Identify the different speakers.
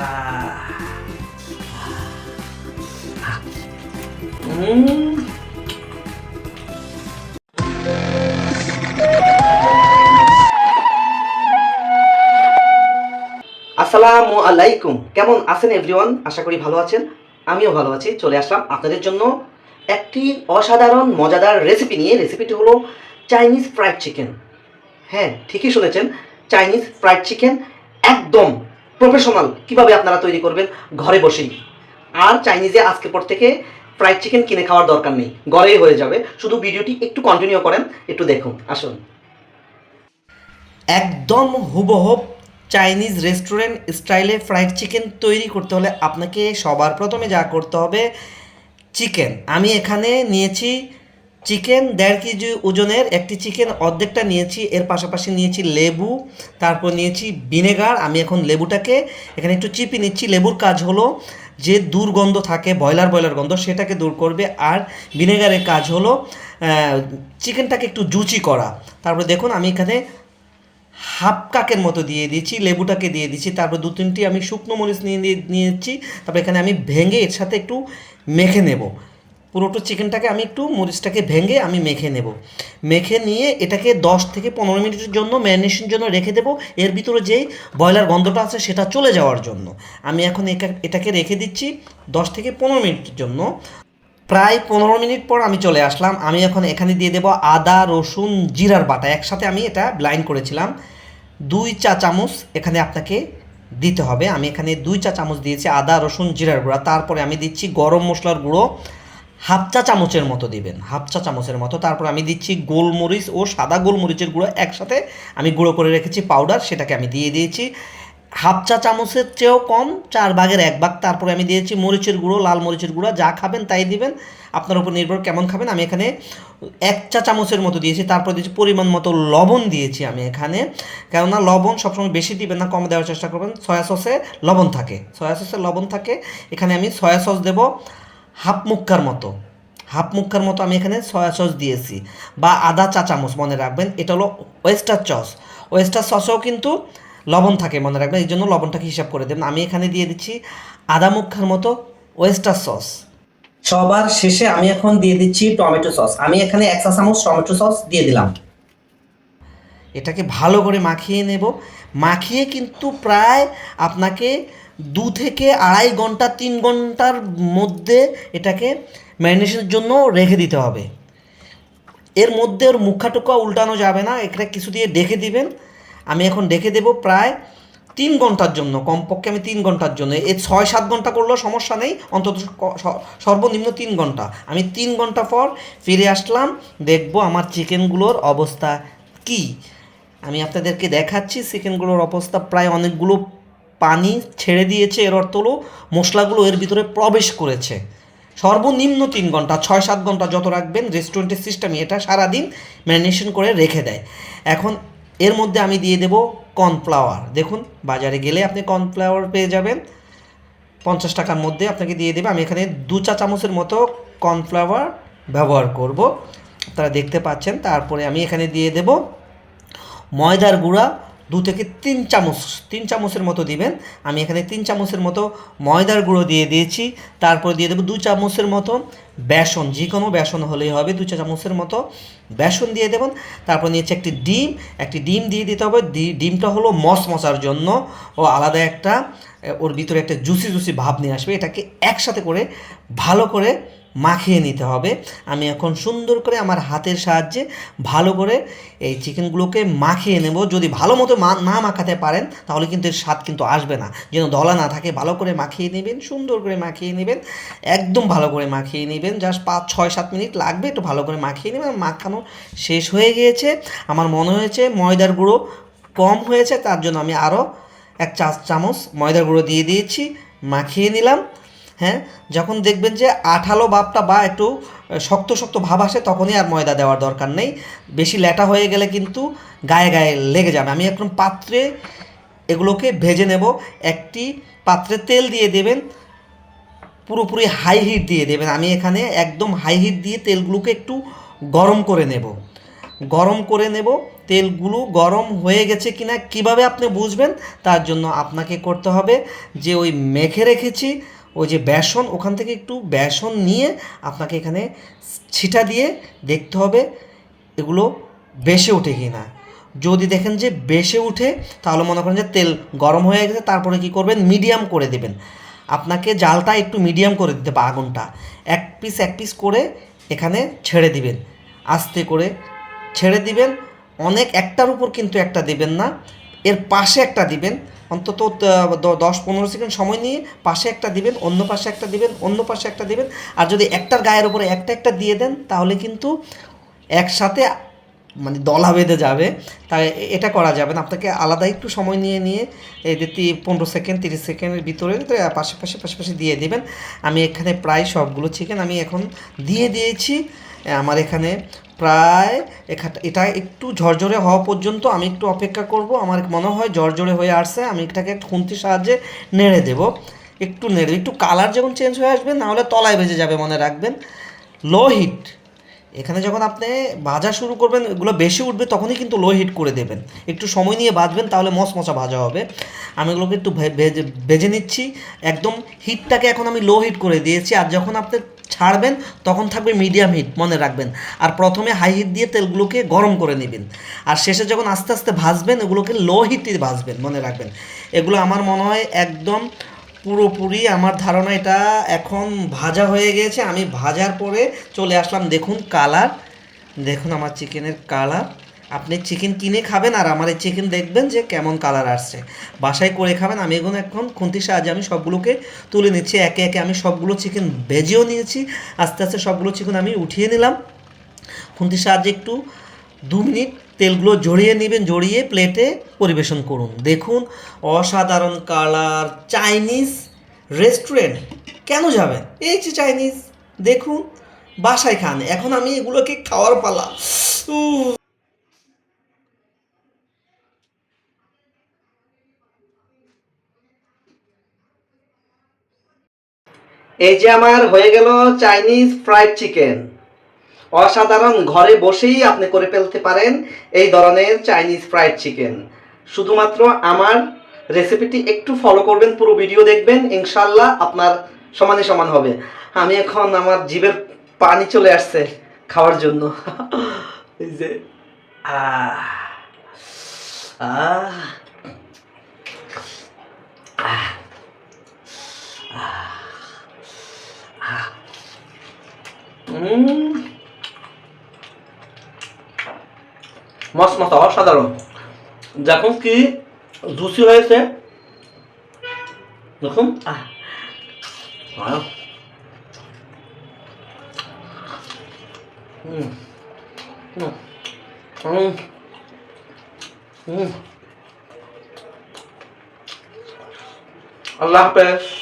Speaker 1: আসসালামু আলাইকুম। কেমন আছেন এভরিওয়ান আশা করি ভালো আছেন। আমিও ভালো আছি। চলে আসলাম আপনাদের জন্য একটি অসাধারণ, মজাদার রেসিপি নিয়ে। রেসিপিটি হলো চাইনিজ ফ্রাইড চিকেন হ্যাঁ ঠিকই শুনেছেন। চাইনিজ ফ্রাইড চিকেন একদম প্রফেশনাল কীভাবে আপনারা তৈরি করবেন? ঘরে বসেই। আর চাইনিজে আজকের পর থেকে ফ্রাইড চিকেন কিনে খাওয়ার দরকার নেই। ঘরেই হয়ে যাবে। শুধু ভিডিওটি একটু কন্টিনিউ করেন, একটু দেখুন। আসুন। একদম হুবহুব চাইনিজ রেস্টুরেন্ট স্টাইলে ফ্রাইড চিকেন তৈরি করতে হলে আপনাকে সবার প্রথমে যা করতে হবে চিকেন আমি এখানে নিয়েছি চিকেন দেড় কেজি ওজনের একটি চিকেন অর্ধেকটা নিয়েছি, এর পাশাপাশি নিয়েছি লেবু, তারপর নিয়েছি ভিনেগার, আমি এখন লেবুটাকে এখানে একটু চিপি নিচ্ছি। লেবুর কাজ হলো যে দুর্গন্ধ থাকে, ব্রয়লার ব্রয়লার গন্ধ, সেটাকে দূর করবে। আর ভিনেগারের কাজ হলো চিকেনটাকে একটু জুচি করা। তারপরে দেখুন, আমি এখানে হাফ কাকের মতো দিয়ে দিয়েছি, লেবুটাকে দিয়ে দিচ্ছি তারপর দু তিনটি আমি শুকনো মরিচ নিয়ে নিয়েছি। তারপর এখানে আমি ভেঙে এর সাথে একটু মেখে নেব। পুরোটা চিকেনটাকে আমি একটু মরিচটাকে ভেঙে আমি মেখে নেব। মেখে নিয়ে এটাকে দশ থেকে পনেরো মিনিটের জন্য ম্যারিনেশনের জন্য রেখে দেবো। এর ভিতরে যেই ব্রয়লার গন্ধটা আছে সেটা চলে যাওয়ার জন্য। আমি এখন এটাকে রেখে দিচ্ছি দশ থেকে পনেরো মিনিটের জন্য। প্রায় পনেরো মিনিট পর আমি চলে আসলাম। আমি এখন এখানে দিয়ে দেবো আদা, রসুন, জিরার বাটা। একসাথে আমি এটা ব্লাইন্ড করেছিলাম। দুই চা চামচ এখানে আপনাকে দিতে হবে। আমি এখানে দুই চা চামচ দিয়েছি আদা, রসুন, জিরার গুঁড়া। তারপরে আমি দিচ্ছি গরম মশলার গুঁড়ো। হাফ চা চামচের মতো দিবেন, হাফ চা চামচের মতো। তারপর আমি দিচ্ছি গোলমরিচ ও সাদা গোলমরিচের গুঁড়ো একসাথে। আমি গুঁড়ো করে রেখেছি পাউডার সেটাকে আমি দিয়ে দিয়েছি। হাফ চা চামচের চেয়েও কম, চার ভাগের এক ভাগ। তারপরে আমি দিয়েছি মরিচের গুঁড়ো, লাল মরিচের গুঁড়ো, যা খাবেন তাই দিবেন। আপনার উপর নির্ভর কেমন খাবেন, আমি এখানে এক চা চামচের মতো দিয়েছি। তারপর দিয়েছি পরিমাণ মতো লবণ দিয়েছি আমি এখানে। কেননা লবণ সবসময় বেশি দিবেন না, কম দেওয়ার চেষ্টা করবেন। সয়া সসে লবণ থাকে, সয়া সসে লবণ থাকে। এখানে আমি সয়া সস দেবো। হাফ মুক্কার মতো। হাফ মুক্কার মতো আমি এখানে সয়া সস দিয়েছি। বা আদা চা চামচ মনে রাখবেন, এটা হলো ওয়েস্টার সস ওয়েস্টার সসেও কিন্তু লবণ থাকে মনে রাখবেন, এই জন্য লবণটাকে হিসাব করে দেবেন। আমি এখানে দিয়ে দিচ্ছি আদা মুখার মতো ওয়েস্টার সস সবার শেষে আমি এখন দিয়ে দিচ্ছি টমেটো সস আমি এখানে এক চা চামচ টমেটো সস দিয়ে দিলাম। এটাকে ভালো করে মাখিয়ে নেব। মাখিয়ে কিন্তু প্রায় আপনাকে দু থেকে আড়াই ঘণ্টা, তিন ঘণ্টার মধ্যে এটাকে ম্যারিনেশনের জন্য রেখে দিতে হবে। এর মধ্যে ওর মুখা টুকা উল্টানো যাবে না এটা কিছু দিয়ে ডেকে দিবেন। আমি এখন ডেকে দেব প্রায় তিন ঘণ্টার জন্য, কমপক্ষে আমি তিন ঘণ্টার জন্য। এর ছয় সাত ঘণ্টা করলেও সমস্যা নেই, অন্তত সর্বনিম্ন তিন ঘণ্টা। আমি তিন ঘণ্টা পর ফিরে আসলাম, দেখব আমার চিকেনগুলোর অবস্থা কি। আমি আপনাদেরকে দেখাচ্ছি, চিকেনগুলোর অবস্থা প্রায় অনেকগুলো পানি ছেড়ে দিয়েছে, এর অর্থ হলো মশলাগুলো এর ভিতরে প্রবেশ করেছে। সর্বনিম্ন তিন ঘণ্টা, ছয় সাত ঘণ্টা যত রাখবেন রেস্টুরেন্টের সিস্টেমে এটা সারাদিন ম্যারিনেশন করে রেখে দেয়। এখন এর মধ্যে আমি দিয়ে দেব কর্নফ্লাওয়ার দেখুন, বাজারে গেলে আপনি কর্নফ্লাওয়ার পেয়ে যাবেন। পঞ্চাশ টাকার মধ্যে আপনাকে দিয়ে দেবে। আমি এখানে দু চা চামচের মতো কর্নফ্লাওয়ার ব্যবহার করব। আপনারা দেখতে পাচ্ছেন, তারপরে আমি এখানে দিয়ে দেব ময়দার গুঁড়া। দু থেকে তিন চামচ, তিন চামচের মতো দিবেন। আমি এখানে তিন চামচের মতো ময়দার গুঁড়ো দিয়ে দিয়েছি। তারপর দিয়ে দেবো দু চামচের মতো বেসন, যে কোনো বেসন হলেই হবে, দু চামচের মতো বেসন দিয়ে দেবেন। তারপর নিয়েছে একটি ডিম একটি ডিম দিয়ে দিতে হবে। ডিমটা হলো মস মশার জন্য। ও আলাদা একটা ওর ভিতরে একটা জুসি জুসি ভাব নিয়ে আসবে। এটাকে একসাথে করে, ভালো করে মাখিয়ে নিতে হবে। আমি এখন সুন্দর করে আমার হাতের সাহায্যে ভালো করে এই চিকেনগুলোকে মাখিয়ে নেব। যদি ভালো মতো না মাখাতে পারেন, তাহলে কিন্তু এর স্বাদ কিন্তু আসবে না। যেন দলা না থাকে, ভালো করে মাখিয়ে নেবেন, সুন্দর করে মাখিয়ে নেবেন, একদম ভালো করে মাখিয়ে নেবেন। জাস্ট পাঁচ, ছয়, সাত মিনিট লাগবে একটু ভালো করে মাখিয়ে নেবেন। মাখানো শেষ হয়ে গিয়েছে। আমার মনে হয়েছে ময়দার গুঁড়ো কম হয়েছে, তার জন্য আমি আরও এক চা, চামচ ময়দার গুঁড়ো দিয়ে দিয়েছি। মাখিয়ে নিলাম। হ্যাঁ যখন দেখবেন যে আঠালো ভাবটা বা একটু শক্ত শক্ত ভাব আসে, তখনই আর ময়দা দেওয়ার দরকার নেই। বেশি ল্যাটা হয়ে গেলে কিন্তু গায়ে গায়ে লেগে যাবে। আমি এখন পাত্রে এগুলোকে ভেজে নেব। একটি পাত্রে তেল দিয়ে দেবেন। পুরোপুরি হাই হিট দিয়ে দেবেন। আমি এখানে একদম হাই হিট দিয়ে তেলগুলোকে একটু গরম করে নেব। গরম করে নেব। তেলগুলো গরম হয়ে গেছে কিনা কীভাবে আপনি বুঝবেন? তার জন্য আপনাকে করতে হবে যে ওই মেখে রেখেছি ওই যে বেসন, ওখান থেকে একটু বেসন নিয়ে আপনাকে এখানে ছিটা দিয়ে দেখতে হবে এগুলো বেশে ওঠে কি না। যদি দেখেন যে বেশে উঠে, তাহলে মনে করেন যে তেল গরম হয়ে গেছে, তারপরে কি করবেন? মিডিয়াম করে দেবেন। আপনাকে জালটা একটু মিডিয়াম করে দিতে হবে আগুনটা। এক পিস এক পিস করে এখানে ছেড়ে দিবেন। আস্তে করে ছেড়ে দিবেন। অনেক একটার উপর কিন্তু একটা দিবেন না। এর পাশে একটা দিবেন। অন্তত দশ পনেরো সেকেন্ড সময় নিয়ে পাশে একটা দিবেন, অন্য পাশে একটা দিবেন, অন্য পাশে একটা দিবেন। আর যদি একটার গায়ের উপরে একটা একটা দিয়ে দেন, তাহলে কিন্তু একসাথে মানে দলা বেঁধে যাবে। তাই এটা করা যাবে না। আপনাকে আলাদা একটু সময় নিয়ে নিয়ে এই যে পনেরো সেকেন্ড, তিরিশ সেকেন্ডের ভিতরে তো পাশে পাশে পাশে পাশে দিয়ে দেবেন। আমি এখানে প্রায় সবগুলো চিকেন আমি এখন দিয়ে দিয়েছি। আমার এখানে প্রায় এটা একটু ঝরঝরে হওয়া পর্যন্ত আমি একটু অপেক্ষা করব। আমার মনে হয় ঝরঝরে হয়ে আসছে, আমি এটাকে খুন্তির সাহায্যে নেড়ে দেব। একটু নেড়ে একটু কালার যখন চেঞ্জ হয়ে আসবে নাহলে তলায় ভেজে যাবে মনে রাখবেন। লো হিট এখানে যখন আপনি ভাজা শুরু করবেন, এগুলো বেশি উঠবে তখনই কিন্তু লো হিট করে দেবেন। একটু সময় নিয়ে ভাজবেন, তাহলে মশমশা ভাজা হবে। আমি এগুলোকে একটু ভেজে নিচ্ছি। একদম হিটটাকে এখন আমি লো হিট করে দিয়েছি। আর যখন আপনি ছাড়বেন, তখন থাকবে মিডিয়াম হিট মনে রাখবেন। আর প্রথমে হাই হিট দিয়ে তেলগুলোকে গরম করে নেবেন। আর শেষে যখন আস্তে আস্তে ভাজবেন, এগুলোকে লো হিটে ভাজবেন, মনে রাখবেন। এগুলো আমার মনে হয় একদম পুরোপুরি আমার ধারণা এটা এখন ভাজা হয়ে গিয়েছে। আমি ভাজার পরে চলে আসলাম, দেখুন কালার দেখুন আমার চিকেনের কালার আপনি চিকেন কিনে খাবেন আর আমার এই চিকেন দেখবেন যে কেমন কালার আসছে। বাসায় করে খাবেন, আমি এখন এখন খুন্তির সাহায্যে আমি সবগুলোকে তুলে নিচ্ছি। একে একে আমি সবগুলো চিকেন ভেজেও নিয়েছি। আস্তে আস্তে সবগুলো চিকেন আমি উঠিয়ে নিলাম। খুন্তির সাহায্যে একটু দু মিনিট তেলগুলো জড়িয়ে নেবেন, জড়িয়ে প্লেটে পরিবেশন করুন। দেখুন অসাধারণ কালার চাইনিজ রেস্টুরেন্ট কেন যাবেন? এই যে চাইনিজ দেখুন, বাসায় খান। এখন আমি এগুলোকে খাওয়ার পালা। এই যে আমার হয়ে গেল চাইনিজ ফ্রাইড চিকেন। অসাধারণ, ঘরে বসেই আপনি করে ফেলতে পারেন এই ধরনের চাইনিজ ফ্রাইড চিকেন। শুধুমাত্র আমার রেসিপিটি একটু ফলো করবেন, পুরো ভিডিও দেখবেন ইনশাল্লাহ আপনার সমানে সমান হবে। আমি এখন আমার জিভের পানি চলে আসছে খাওয়ার জন্য। এই যে আহ আহ। মস্ত মস্ত অসাধারণ। দেখুন কি জুসি হয়েছে। দেখুন। আল্লাহ হাফেজ।